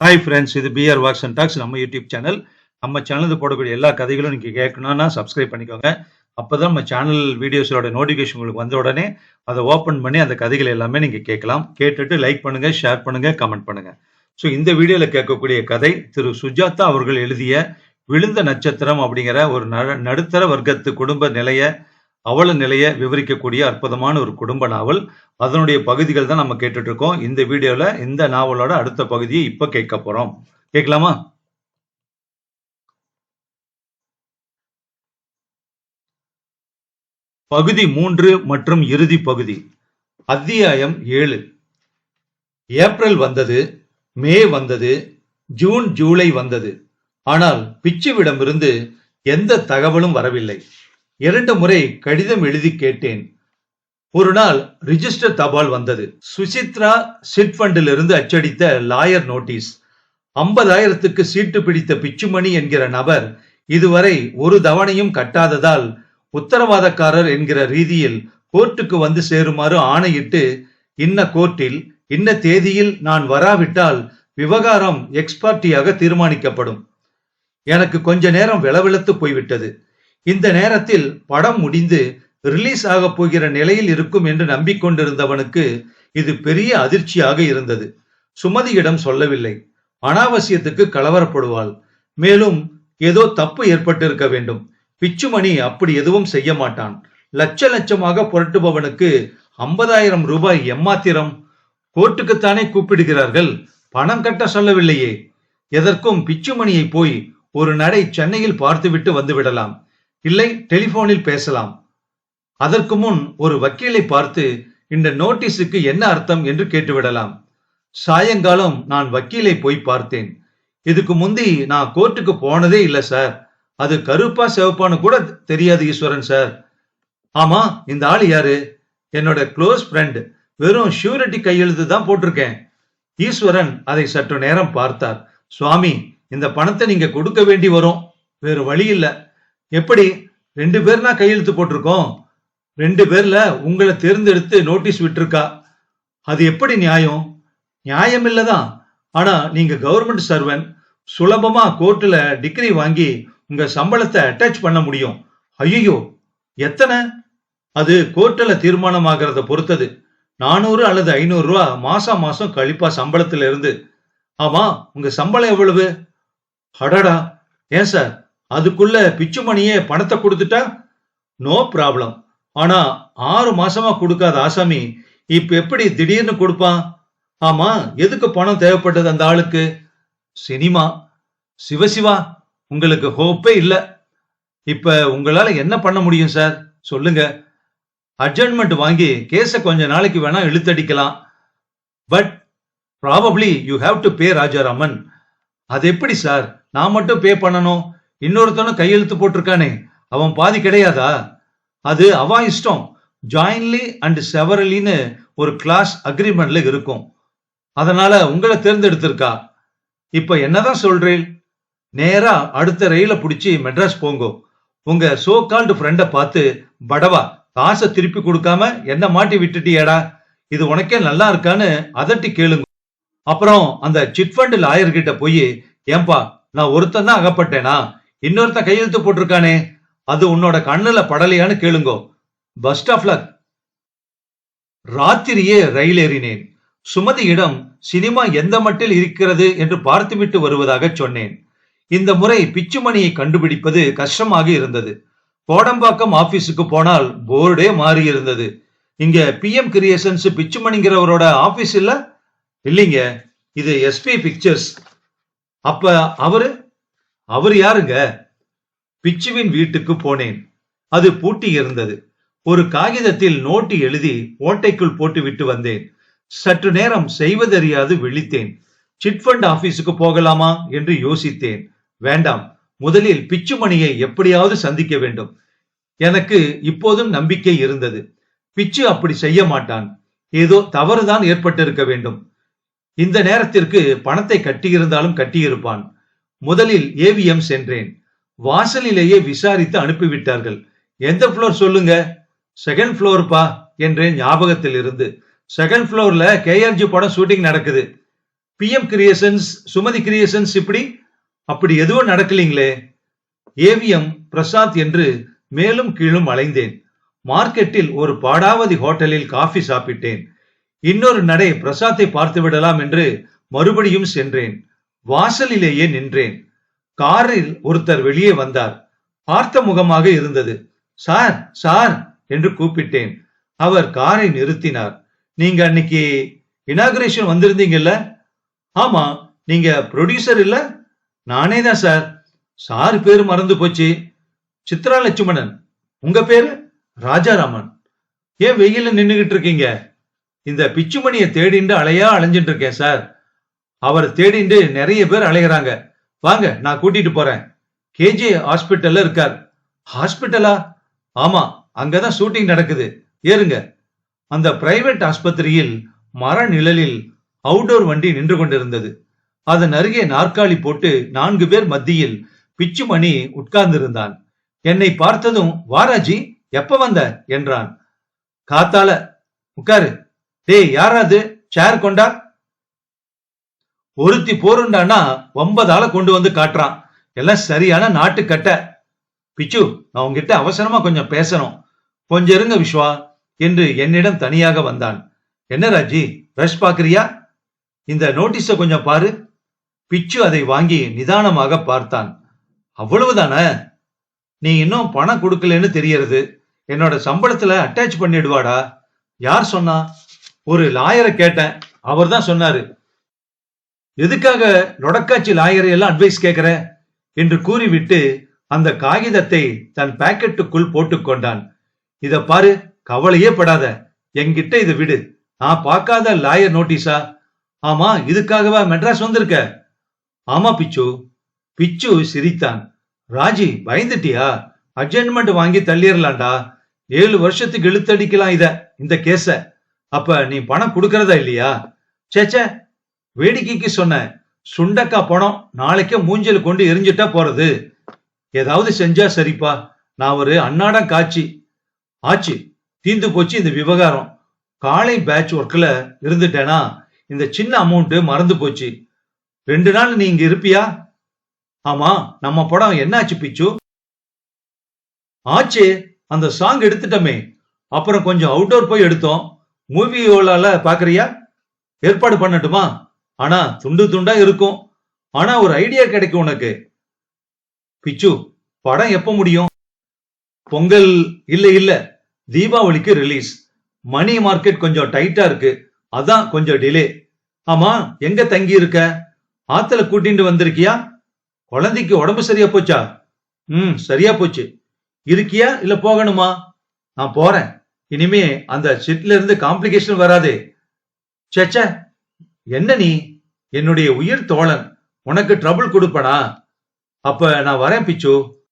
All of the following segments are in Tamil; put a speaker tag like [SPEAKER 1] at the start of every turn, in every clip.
[SPEAKER 1] ஹாய் ஃப்ரெண்ட்ஸ் இது பிஆர் வாக்ஸ் அண்ட் டாக்ஸ் நம்ம யூடியூப் சேனல் நம்ம சேனலுக்கு போடக்கூடிய எல்லா கதைகளும் நீங்கள் கேட்கணும்னா சப்ஸ்கிரைப் பண்ணிக்கோங்க. அப்போ தான் நம்ம சேனல் வீடியோஸோட நோட்டிஃபிகேஷன் உங்களுக்கு வந்த உடனே அதை ஓப்பன் பண்ணி அந்த கதைகள் எல்லாமே நீங்கள் கேட்கலாம். கேட்டுட்டு லைக் பண்ணுங்கள் ஷேர் பண்ணுங்கள் கமெண்ட் பண்ணுங்கள் ஸோ இந்த வீடியோவில் கேட்கக்கூடிய கதை திரு சுஜாதா அவர்கள் எழுதிய விழுந்த நட்சத்திரம் அப்படிங்கிற ஒரு நடுத்தர வர்க்கத்து குடும்ப நிலையை அவல நிலையை விவரிக்கக்கூடிய அற்புதமான ஒரு குடும்ப நாவல். அதனுடைய பகுதிகள் தான் நம்ம கேட்டுட்டு இருக்கோம் இந்த வீடியோல இந்த நாவலோட அடுத்த பகுதியை இப்ப கேட்க போறோம். கேட்கலாமா? பகுதி மூன்று மற்றும் இறுதி பகுதி. அத்தியாயம் ஏழு. ஏப்ரல் வந்தது மே வந்தது ஜூன் ஜூலை வந்தது. ஆனால் பிச்சுவிடமிருந்து எந்த தகவலும் வரவில்லை. இரண்டு முறை கடிதம் எழுதி கேட்டேன். ஒரு நாள் ரிஜிஸ்டர் தபால் வந்தது. சுசித்ரா சிட் ஃபண்டிலிருந்து அச்சடித்த லாயர் நோட்டீஸ். ஐம்பதாயிரத்துக்கு சீட்டு பிடித்த பிச்சுமணி என்கிற நபர் இதுவரை ஒரு தவணையும் கட்டாததால் உத்தரவாதக்காரர் என்கிற ரீதியில் கோர்ட்டுக்கு வந்து சேருமாறு ஆணையிட்டு இன்ன கோர்ட்டில் இன்ன தேதியில் நான் வராவிட்டால் விவகாரம் எக்ஸ்பார்ட்டியாக தீர்மானிக்கப்படும். எனக்கு கொஞ்ச நேரம் விளவிளத்து போய்விட்டது. இந்த நேரத்தில் படம் முடிந்து ரிலீஸ் ஆக போகிற நிலையில் இருக்கும் என்று நம்பிக்கொண்டிருந்தவனுக்கு இது பெரிய அதிர்ச்சியாக இருந்தது. சுமதியிடம் சொல்லவில்லை. அனாவசியத்துக்கு கலவரப்படுவாள். மேலும் ஏதோ தப்பு ஏற்பட்டிருக்க வேண்டும். பிச்சுமணி அப்படி எதுவும் செய்ய மாட்டான். லட்ச லட்சமாக புரட்டுபவனுக்கு ஐம்பதாயிரம் ரூபாய் எம்மாத்திரம்? கோர்ட்டுக்குத்தானே கூப்பிடுகிறார்கள்? பணம் கட்ட சொல்லவில்லையே. எதற்கும் பிச்சுமணியை போய் ஒரு நடை சென்னையில் பார்த்துவிட்டு வந்துவிடலாம் இல்லை டெலிபோனில் பேசலாம். அதற்கு முன் ஒரு வக்கீலை பார்த்து இந்த நோட்டீஸுக்கு என்ன அர்த்தம் என்று கேட்டுவிடலாம். சாயங்காலம் நான் வக்கீலை போய் பார்த்தேன். இதுக்கு முந்தி நான் கோர்ட்டுக்கு போனதே இல்லை சார். அது கருப்பா சிவப்பான்னு கூட தெரியாது ஈஸ்வரன் சார். ஆமா இந்த ஆள் யாரு? என்னோட க்ளோஸ் ஃப்ரெண்ட். வெறும் ஷூரிட்டி கையெழுத்து தான் போட்டிருக்கேன். ஈஸ்வரன் அதை சற்று நேரம் பார்த்தார். சுவாமி இந்த பணத்தை நீங்க கொடுக்க வேண்டி வரும். வேறு வழி இல்லை. எப்படி? ரெண்டு பேர்னா கையெழுத்து போட்டிருக்கோம். ரெண்டு பேர்ல உங்களை தேர்ந்தெடுத்து நோட்டீஸ் விட்டிருக்கா? அது எப்படி நியாயம்? நியாயம் இல்லதான். ஆனா நீங்க கவர்மெண்ட் சர்வன் சுலபமா கோர்ட்ல டிகிரி வாங்கி உங்க சம்பளத்தை அட்டாச் பண்ண முடியும். ஐயோ எத்தனை? அது கோர்ட்டில் தீர்மானமாகறத பொறுத்தது. நானூறு அல்லது ஐநூறு ரூபா மாசம் மாசம் கழிப்பா சம்பளத்துல இருந்து ஆமா உங்க சம்பளம் எவ்வளவு? அடடா ஏன் சார்? அதுக்குள்ள பிச்சுமணியே பணத்தை கொடுத்துட்டா? நோ ப்ராப்ளம் ஆனா ஆறு மாசமா கொடுக்காத ஆசாமி இப்ப எப்படி திடீர்னு கொடுப்பான்? ஆமா எதுக்கு பணம் தேவைப்பட்டது அந்த ஆளுக்கு? சினிமா. சிவசிவா உங்களுக்கு ஹோப்பே இல்ல. இப்ப உங்களால என்ன பண்ண முடியும் சார் சொல்லுங்க. அட்ஜர்ன்மெண்ட் வாங்கி கேஸ கொஞ்ச நாளைக்கு வேணா இழுத்தடிக்கலாம். But probably you have to pay Rajaraman. அது எப்படி சார் நான் மட்டும் பே பண்ணணும்? இன்னொருத்தனும் கையெழுத்து போட்டிருக்கானே அவன் பாதி கிடையாதா? அது அவன் இஷ்டம். ஜாயின்லி அண்ட் செவரலின்னு ஒரு கிளாஸ் அக்ரிமெண்ட்ல இருக்கும். அதனால உங்களை தேர்ந்தெடுத்திருக்கா? இப்ப என்னதான் சொல்றேன் நேரா அடுத்த ரயில புடிச்சு மெட்ராஸ் போங்கோ. உங்க சோ கால்டு ஃப்ரெண்டை பார்த்து படவா காசை திருப்பி கொடுக்காம என்ன மாட்டி விட்டுட்டியடா? இது உனக்கே நல்லா இருக்கான்னு அதட்டி கேளுங்க. அப்புறம் அந்த சிட்ஃபண்ட் லாயர் கிட்ட போய் ஏன்பா நான் ஒருத்தன் தான் அகப்பட்டேனா? இன்னொருத்தன் கையெழுத்து போட்டிருக்கானே அது உன்னோட கண்ணுல படலையான்னு கேளுங்கோ. பஸ் ஸ்டாப்ல ராத்திரியே ரயில் ஏறினேன். சுமதியிடம் சினிமா எந்த மட்டில் இருக்கிறது என்று பார்த்துவிட்டு வருவதாக சொன்னேன். இந்த முறை பிச்சுமணியை கண்டுபிடிப்பது கஷ்டமாக இருந்தது. கோடம்பாக்கம் ஆபீஸுக்கு போனால் போர்டே மாறி இருந்தது இங்க பிஎம் கிரியேஷன்ஸ் பிச்சுமணிங்கிறவரோட ஆபீஸ் இல்ல? இல்லைங்க இது எஸ்பி பிக்சர்ஸ் அப்ப அவரு அவர் யாருங்க? பிச்சுவின் வீட்டுக்கு போனேன். அது பூட்டி இருந்தது. ஒரு காகிதத்தில் நோட்டு எழுதி ஓட்டைக்குள் போட்டு விட்டு வந்தேன். சற்று நேரம் செய்வதறியாது விழித்தேன். சிட்ஃபண்ட் ஆபீஸுக்கு போகலாமா என்று யோசித்தேன். வேண்டாம் முதலில் பிச்சுமணியை எப்படியாவது சந்திக்க வேண்டும். எனக்கு இப்போதும் நம்பிக்கை இருந்தது. பிச்சு அப்படி செய்ய மாட்டான். ஏதோ தவறுதான் ஏற்பட்டிருக்க வேண்டும். இந்த நேரத்திற்கு பணத்தை கட்டியிருந்தாலும் கட்டியிருப்பான். முதலில் ஏவிஎம் சென்றேன். வாசலிலேயே விசாரித்து அனுப்பிவிட்டார்கள். எந்த ஃப்ளோர் சொல்லுங்க? செகண்ட் ஃப்ளோர்ப்பா என்றேன் ஞாபகத்தில் இருந்து செகண்ட் ஃப்ளோர்ல கேஆர்ஜி படம் ஷூட்டிங் நடக்குது. பிஎம் கிரியேஷன்ஸ் சுமதி கிரியேஷன்ஸ் இப்படி? அப்படி எதுவும் நடக்கலீங்களே. ஏவிஎம் பிரசாத் என்று மேலும் கீழும் அலைந்தேன். மார்க்கெட்டில் ஒரு பாடாவதி ஹோட்டலில் காஃபி சாப்பிட்டேன். இன்னொரு நடை பிரசாத்தை பார்த்து விடலாம் என்று மறுபடியும் சென்றேன். வாசலிலேயே நின்றேன். காரில் ஒருத்தர் வெளியே வந்தார். பார்த்த முகமாக இருந்தது. சார் சார் என்று கூப்பிட்டேன். அவர் காரை நிறுத்தினார். நீங்க அன்னைக்கு இனாகுரேஷன் வந்திருந்தீங்கல்ல? ஆமா. நீங்க ப்ரொடியூசர் இல்ல? நானே தான் சார். சார் பேரு மறந்து போச்சு. சித்ரா லட்சுமணன். உங்க பேரு? ராஜாராமன். ஏன் வெயில நின்னுகிட்டு இருக்கீங்க? இந்த பிச்சுமணியை தேடிண்டு அலையா அலைஞ்சிட்டு இருக்கேன் சார். அவர் தேடிண்டு நிறைய பேர் அலைகிறாங்க வாங்க நான் கூட்டிட்டு போறேன். கேஜே ஹாஸ்பிட்டல்ல இருக்கார். ஹாஸ்பிட்டலா? ஆமா அங்கதான் ஷூட்டிங் நடக்குது. ஏறுங்க. அந்த பிரைவேட் ஆஸ்பத்திரியில் மர நிழலில் அவுட்டோர் வண்டி நின்று கொண்டிருந்தது. அதன் அருகே நாற்காலி போட்டு நான்கு பேர் மத்தியில் பிச்சுமணி உட்கார்ந்திருந்தான். என்னை பார்த்ததும் வாராஜி எப்ப வந்த? என்றான். காத்தால உட்காரு. டேய் யாராது சேர் கொண்டா? ஒருத்தி போருண்டானா ஒன்பதால கொண்டு வந்து காட்டுறான். எல்லாம் சரியான நாட்டுக்கட்டை பிச்சு நான் உங்ககிட்ட அவசரமா கொஞ்சம் பேசணும். கொஞ்சம் இருங்க விஸ்வா என்று என்னிடம் தனியாக வந்தான். என்ன ராஜி ரஷ் பாக்குறியா? இந்த நோட்டீஸ கொஞ்சம் பாரு. பிச்சு அதை வாங்கி நிதானமாக பார்த்தான். அவ்வளவுதானே? நீ இன்னும் பணம் கொடுக்கலன்னு தெரியறது. என்னோட சம்பளத்துல அட்டாச் பண்ணிடுவாடா. யார் சொன்னா? ஒரு லாயரை கேட்டேன். அவர் தான் சொன்னாரு. எதுக்காக நொடக்காட்சி லாயரை எல்லாம் அட்வைஸ் கேட்கிற என்று கூறிவிட்டு அந்த காகிதத்தை தன் பாக்கெட்டுக்குள் போட்டுக்கொண்டான் இத பாரு கவலையே படாத. என்கிட்ட இது விடு. நான் பார்க்காத லாயர் நோட்டீஸா? ஆமா இதுக்காகவா மெட்ராஸ் வந்திருக்க? ஆமா பிச்சு. பிச்சு சிரித்தான். ராஜி பயந்துட்டியா? அட்ஜென்ட்மெண்ட் வாங்கி தள்ளிடலாம்டா ஏழு வருஷத்துக்கு இழுத்தடிக்கலாம் இத இந்த கேஸ. அப்ப நீ பணம் கொடுக்கறதா இல்லையா? சேச்சே வேடிக்கைக்கு சொன்னேன் சுண்டக்கா பணம் நாளைக்கே மூஞ்சல் கொண்டு எரிஞ்சிட்டா போறது. ஏதாவது செஞ்சா சரிப்பா. நான் ஒரு அன்னாடம் காட்சி ஆச்சு தீந்து போச்சு இந்த விவகாரம். காலை பேட்ச் ஒர்க்ல இருந்துட்டேனா? இந்த சின்ன அமௌண்ட் மறந்து போச்சு. ரெண்டு நாள் நீ இங்க இருப்பியா? ஆமா நம்ம படம் என்னாச்சு பிச்சு? ஆச்சு அந்த சாங் எடுத்துட்டோமே. அப்புறம் கொஞ்சம் அவுட்டோர் போய் எடுத்தோம். மூவி ஓலால பாக்குறியா? ஏற்பாடு பண்ணட்டுமா? ஆனா துண்டு துண்டா இருக்கும். ஆனா ஒரு ஐடியா கிடைக்கும் உனக்கு. பிச்சு படம் எப்ப முடியும்? பொங்கல் இல்ல இல்ல. தீபாவளிக்கு ரிலீஸ் மணி மார்க்கெட் கொஞ்சம் டைட்டா இருக்கு. அதான் கொஞ்சம் டிலே ஆமா எங்க தங்கி இருக்க ஆத்துல கூட்டிட்டு வந்திருக்கியா? குழந்தைக்கு உடம்பு சரியா போச்சா? ம் சரியா போச்சு. இருக்கியா? இல்ல போகணுமா? நான் போறேன். இனிமே அந்த ஷிட்ல இருந்து காம்ப்ளிகேஷன் வராதே. சேச்சே என்ன நீ? என்னுடைய உயிர் தோழன். உனக்கு ட்ரபுள் கொடுப்பனா அப்ப நான் வரேன் பிச்சு.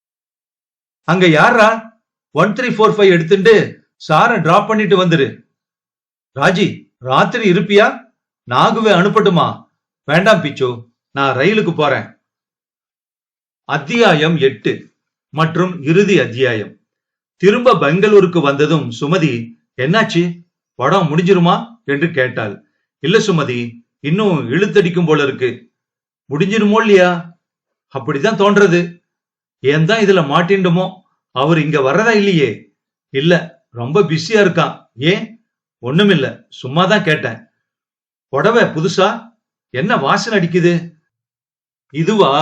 [SPEAKER 1] அங்க யாரா ஒன் த்ரீ ஃபோர் ஃபைவ் எடுத்துட்டு சாரை டிராப் பண்ணிட்டு வந்துரு. ராஜி ராத்திரி இருப்பியா? நாகுவே அனுப்பட்டுமா? வேண்டாம் பிச்சு. நான் ரயிலுக்கு போறேன். அத்தியாயம் எட்டு மற்றும் இறுதி அத்தியாயம். திரும்ப பெங்களூருக்கு வந்ததும் சுமதி என்னாச்சு? படம் முடிஞ்சிருமா? என்று கேட்டாள். இல்ல சுமதி இன்னும் இழுத்தடிக்கும் போல இருக்கு. முடிஞ்சிருமோ இல்லையா? அப்படிதான் தோன்றது. ஏன் தான் இதுல மாட்டிண்டுமோ அவர் இங்க வர்றதா இல்லையே? இல்ல ரொம்ப பிஸியா இருக்கான். ஏன்? ஒண்ணுமில்ல சும்மா தான் கேட்டேன். புடவை புதுசா? என்ன வாசனை அடிக்குது? இதுவா?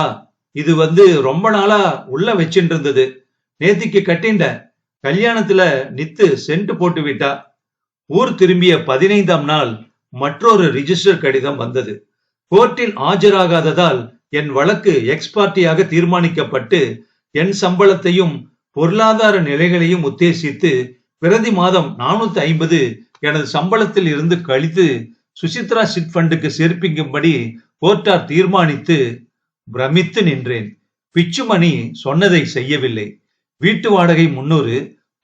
[SPEAKER 1] இது வந்து ரொம்ப நாளா உள்ள வச்சுட்டு இருந்தது நேத்திக்கு கட்டிண்ட கல்யாணத்துல நித்து சென்ட் போட்டு விட்டா. ஊர் திரும்பிய பதினைந்தாம் நாள் மற்றொரு ரிஜிஸ்டர் கடிதம் வந்தது. கோர்ட்டில் ஆஜராகாததால் என் வழக்கு எக்ஸ்பார்ட்டியாக தீர்மானிக்கப்பட்டு என் சம்பளத்தையும் பொருளாதார நிலைகளையும் உத்தேசித்து பிரதி மாதம் நானூத்தி ஐம்பது எனது சம்பளத்தில் இருந்து கழித்து சுசித்ரா சிட் ஃபண்டுக்கு சேர்ப்பிக்கும்படி கோர்ட்டார் தீர்மானித்து பிரமித்து நின்றேன். பிச்சுமணி சொன்னதை செய்யவில்லை. வீட்டு வாடகை முன்னூறு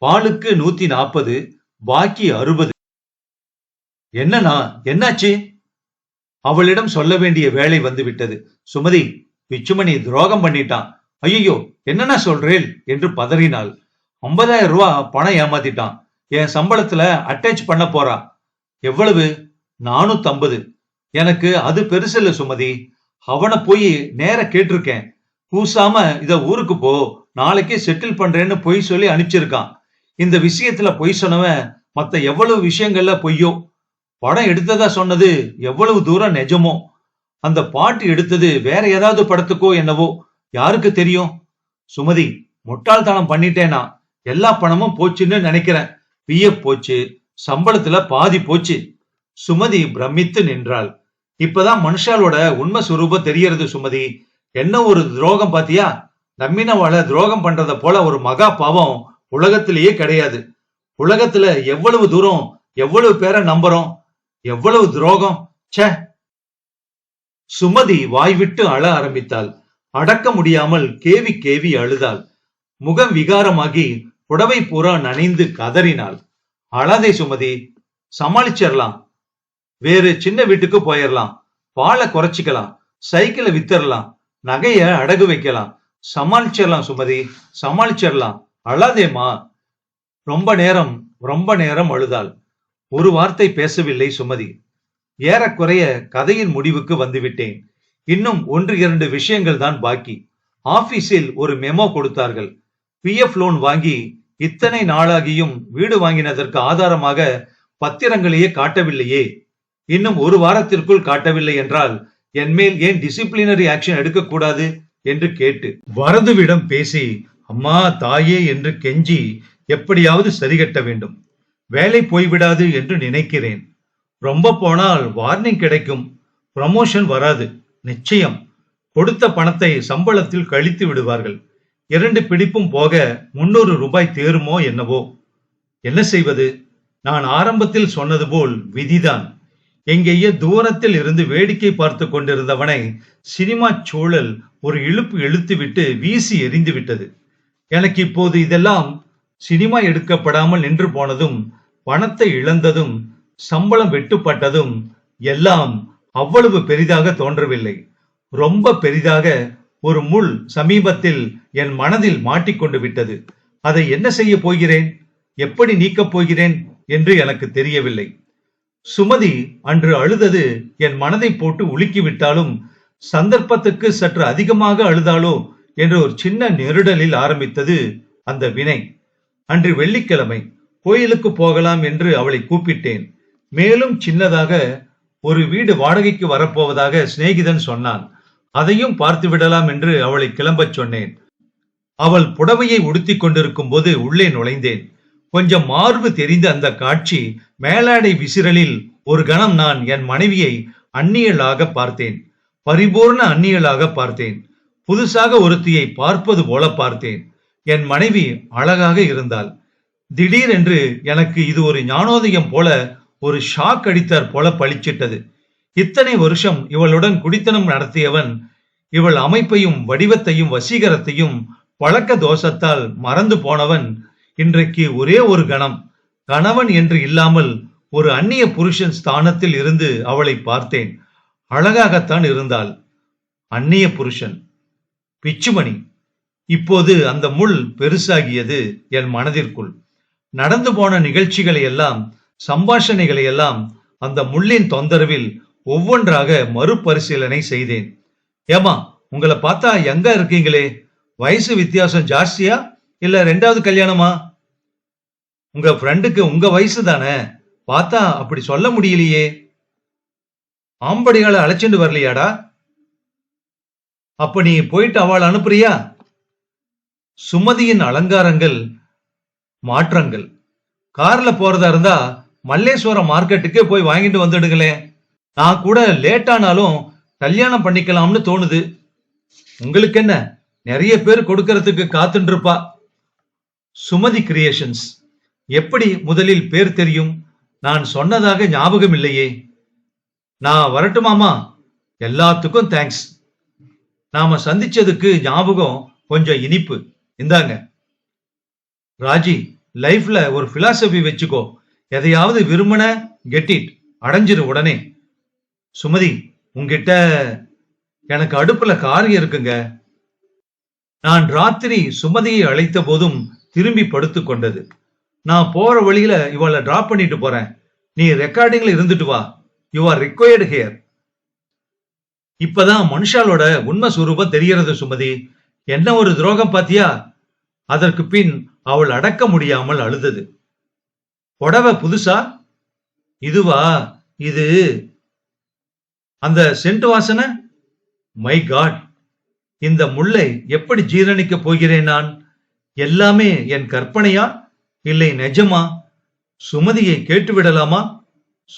[SPEAKER 1] பாலுக்கு நூத்தி நாற்பது பாக்கி அறுபது. என்னண்ணா என்னாச்சு? அவளிடம் சொல்ல வேண்டிய வேலை வந்துவிட்டது. சுமதி பிச்சுமணி துரோகம் பண்ணிட்டான். ஐயோ என்னண்ணா சொல்றேன் என்று பதறினாள். ஐம்பதாயிரம் ரூபாய் பணம் ஏமாத்திட்டான். என் சம்பளத்துல அட்டாச் பண்ண போறா. எவ்வளவு? நானூத்தம்பது. எனக்கு அது பெருசில்ல சுமதி. அவனை போய் நேர கேட்டிருக்கேன். கூசாம இத ஊருக்கு போ. நாளைக்கே செட்டில் பண்றேன்னு பொய் சொல்லி அனுப்பிச்சிருக்கான். இந்த விஷயத்துல பொய் சொன்னவன் மத்த எவ்வளவு விஷயங்கள்ல பொய்யோ படம் எடுத்ததா சொன்னது எவ்வளவு தூரம் நிஜமோ? அந்த பாட்டு எடுத்தது வேற ஏதாவது படத்துக்கோ என்னவோ? யாருக்கு தெரியும்? சுமதி முட்டாள்தனம் பண்ணிட்டேனா? எல்லா பணமும் போச்சுன்னு நினைக்கிறேன். பிஎஃப் போச்சு சம்பளத்துல பாதி போச்சு. சுமதி பிரமித்து நின்றாள். இப்பதான் மனுஷாலோட உண்மை சுரூபம் தெரியறது சுமதி. என்ன ஒரு துரோகம் பாத்தியா? நம்பினவாள துரோகம் பண்றத போல ஒரு மகா பாவம் உலகத்திலேயே கிடையாது. உலகத்துல எவ்வளவு தூரம் எவ்வளவு பேரை நம்புறோம்? எவ்வளவு துரோகம்? ச்சே. சுமதி வாய்விட்டு அழ ஆரம்பித்தாள். அடக்க முடியாமல் கேவி கேவி அழுதாள். முகம் விகாரமாகி புடவை பூரா நனைந்து கதறினாள். அழாதே சுமதி சமாளிச்சிடலாம் வேறு சின்ன வீட்டுக்கு போயிடலாம் பாலை குறைச்சிக்கலாம். சைக்கிளை வித்தரலாம். நகைய அடகு வைக்கலாம். சமாளிச்சிடலாம் சுமதி சமாளிச்சிடலாம் அழாதேம்மா. ரொம்ப நேரம் ரொம்ப நேரம் அழுதாள். ஒரு வார்த்தை பேசவில்லை சுமதி. ஏறக்குறைய கதையின் முடிவுக்கு வந்துவிட்டேன். இன்னும் ஒன்று இரண்டு விஷயங்கள் தான் பாக்கி. ஆபீஸில் ஒரு மெமோ கொடுத்தார்கள். பிஎஃப் லோன் வாங்கி இத்தனை நாளாகியும் வீடு வாங்கினதற்கு ஆதாரமாக பத்திரங்களையே காட்டவில்லையே. இன்னும் ஒரு வாரத்திற்குள் காட்டவில்லை என்றால் என்மேல் ஏன் டிசிப்ளினரி ஆக்ஷன் எடுக்கக்கூடாது என்று கேட்டு. வரதுவிடம் பேசி அம்மா தாயே என்று கெஞ்சி எப்படியாவது சரிகட்ட வேண்டும். வேலை போய்விடாது என்று நினைக்கிறேன். ரொம்ப போனால் வார்னிங் கிடைக்கும். ப்ரமோஷன் வராது. நிச்சயம். கொடுத்த பணத்தை சம்பளத்தில் கழித்து விடுவார்கள். இரண்டு பிடிப்பும் போக முன்னூறு ரூபாய் தேருமோ என்னவோ? என்ன செய்வது? நான் ஆரம்பத்தில் சொன்னது போல் விதிதான். எங்கேயே தூரத்தில் இருந்து வேடிக்கை பார்த்து கொண்டிருந்தவனை சினிமா சூழல் ஒரு இழுப்பு இழுத்துவிட்டு வீசி எறிந்து விட்டது எனக்கு இப்போது இதெல்லாம் சினிமா எடுக்கப்படாமல் நின்று போனதும் பணத்தை இழந்ததும் சம்பளம் வெட்டுப்பட்டதும் எல்லாம் அவ்வளவு பெரிதாக தோன்றவில்லை. ரொம்ப பெரிதாக ஒரு முள் சமீபத்தில் என் மனதில் மாட்டிக்கொண்டு விட்டது. அதை என்ன செய்ய போகிறேன்? எப்படி நீக்கப் போகிறேன் என்று எனக்கு தெரியவில்லை. சுமதி அன்று அழுதது என் மனதை போட்டு உலுக்கிவிட்டாலும் சந்தர்ப்பத்துக்கு சற்று அதிகமாக அழுதாலோ என்று ஒரு சின்ன நெருடலில் ஆரம்பித்தது அந்த வினை. அன்று வெள்ளிக்கிழமை. கோயிலுக்கு போகலாம் என்று அவளை கூப்பிட்டேன். மேலும் சின்னதாக ஒரு வீடு வாடகைக்கு வரப்போவதாக சிநேகிதன் சொன்னான். அதையும் பார்த்து விடலாம் என்று அவளை கிளம்பச் சொன்னேன். அவள் புடவையை உடுத்திக் கொண்டிருக்கும் போது உள்ளே நுழைந்தேன். கொஞ்சம் மார்பு தெரிந்த அந்த காட்சி மேலாடை விசிறலில் ஒரு கணம் நான் என் மனைவியை அந்நியலாக பார்த்தேன். பரிபூர்ண அந்நியலாக பார்த்தேன். புதுசாக ஒருத்தியை பார்ப்பது போல பார்த்தேன். என் மனைவி அழகாக இருந்தாள். திடீரென்று எனக்கு இது ஒரு ஞானோதயம் போல ஒரு ஷாக் அடித்தார் போல பளிச்சிட்டது. இத்தனை வருஷம் இவளுடன் குடித்தனம் நடத்தியவன் இவள் அமைப்பையும் வடிவத்தையும் வசீகரத்தையும் பழக்க தோஷத்தால் மறந்து போனவன் இன்றைக்கு ஒரே ஒரு கணம். கணவன் என்று இல்லாமல் ஒரு அந்நிய புருஷன் ஸ்தானத்தில் இருந்து அவளை பார்த்தேன். அழகாகத்தான் இருந்தாள். அந்நிய புருஷன். பிச்சுமணி. இப்போது அந்த முள் பெருசாகியது என் மனதிற்குள். நடந்து போன நிகழ்ச்சிகளை எல்லாம் சம்பாஷணைகளை எல்லாம் அந்த முள்ளின் தொந்தரவில் ஒவ்வொன்றாக மறுபரிசீலனை செய்தேன். ஏமா உங்களை பார்த்தா எங்க இருக்கீங்களே? வயசு வித்தியாசம் ஜாஸ்தியா? இல்ல ரெண்டாவது கல்யாணமா? உங்க ஃப்ரெண்டுக்கு உங்க வயசு தானே? பார்த்தா அப்படி சொல்ல முடியலையே. ஆம்படிகளை அழைச்சிட்டு வரலையாடா? அப்ப நீ போயிட்டு அவள் அனுப்புறியா? சுமதியின் அலங்காரங்கள் மாற்றங்கள். கார்ல போறதா இருந்தா மல்லேஸ்வரம் மார்க்கெட்டுக்கே போய் வாங்கிட்டு வந்துடுங்களேன் நான் கூட லேட் ஆனாலும் கல்யாணம் பண்ணிக்கலாம்னு தோணுது. உங்களுக்கு என்ன? நிறைய பேர் கொடுக்கறதுக்கு காத்துட்டு இருப்பா சுமதி கிரியேஷன்ஸ் எப்படி முதலில் பேர் தெரியும்? நான் சொன்னதாக ஞாபகம் இல்லையே. நான் வரட்டுமாமா எல்லாத்துக்கும் தேங்க்ஸ் நாம சந்திச்சதுக்கு ஞாபகம் கொஞ்சம் இனிப்பு. இந்தாங்க. ராஜி லைஃப்ல ஒரு பிலாசபி வச்சுக்கோ. எதையாவது விரும்பின கெட் இட் அடைஞ்சிரு உடனே. சுமதி உங்ககிட்ட எனக்கு அடுப்புல காரியம் இருக்குங்க. நான் ராத்திரி சுமதியை அழைத்த போதும் திரும்பி படுத்து கொண்டது. நான் போற வழியில இவளை டிராப் பண்ணிட்டு போறேன். நீ ரெக்கார்டிங்ல இருந்துட்டு வா. யூ ஆர் ரிக்வயர்டு ஹியர் இப்பதான் மனுஷாலோட உண்மை சுரூபம் தெரிகிறது சுமதி. என்ன ஒரு துரோகம் பாத்தியா? அதற்கு பின் அவள் அடக்க முடியாமல் அழுதது. புடவை புதுசா? இதுவா? இது? அந்த சென்ட் வாசனை? My God! இந்த முல்லை எப்படி ஜீரணிக்க போகிறேன் நான்? எல்லாமே என் கற்பனையா? இல்லை நிஜமா? சுமதியை கேட்டுவிடலாமா?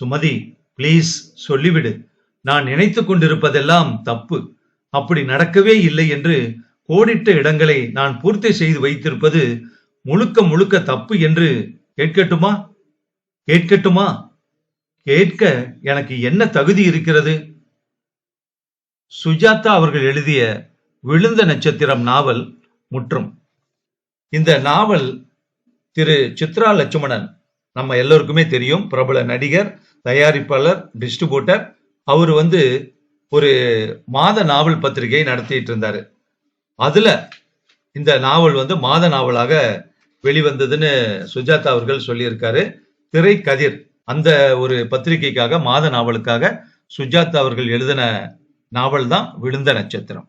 [SPEAKER 1] சுமதி ப்ளீஸ் சொல்லிவிடு. நான் நினைத்து கொண்டிருப்பதெல்லாம் தப்பு. அப்படி நடக்கவே இல்லை என்று கோடிட்ட இடங்களை நான் பூர்த்தி செய்து வைத்திருப்பது முழுக்க முழுக்க தப்பு என்று கேட்கட்டுமா? கேட்கட்டுமா? கேட்க எனக்கு என்ன தகுதி இருக்கிறது? சுஜாதா அவர்கள் எழுதிய விழுந்த நட்சத்திரம் நாவல் முற்றும். இந்த நாவல் திரு சித்ரா லட்சுமணன் நம்ம எல்லோருக்குமே தெரியும். பிரபல நடிகர் தயாரிப்பாளர் டிஸ்ட்ரிபியூட்டர். அவர் வந்து ஒரு மாத நாவல் பத்திரிகை நடத்திட்டு இருந்தாரு. அதுல இந்த நாவல் வந்து மாத நாவலாக வெளிவந்ததுன்னு சுஜாதா அவர்கள் சொல்லியிருக்காரு. திரைக்கதிர் அந்த ஒரு பத்திரிகைக்காக மாத நாவலுக்காக சுஜாதா அவர்கள் எழுதின நாவல் தான் விழுந்த நட்சத்திரம்.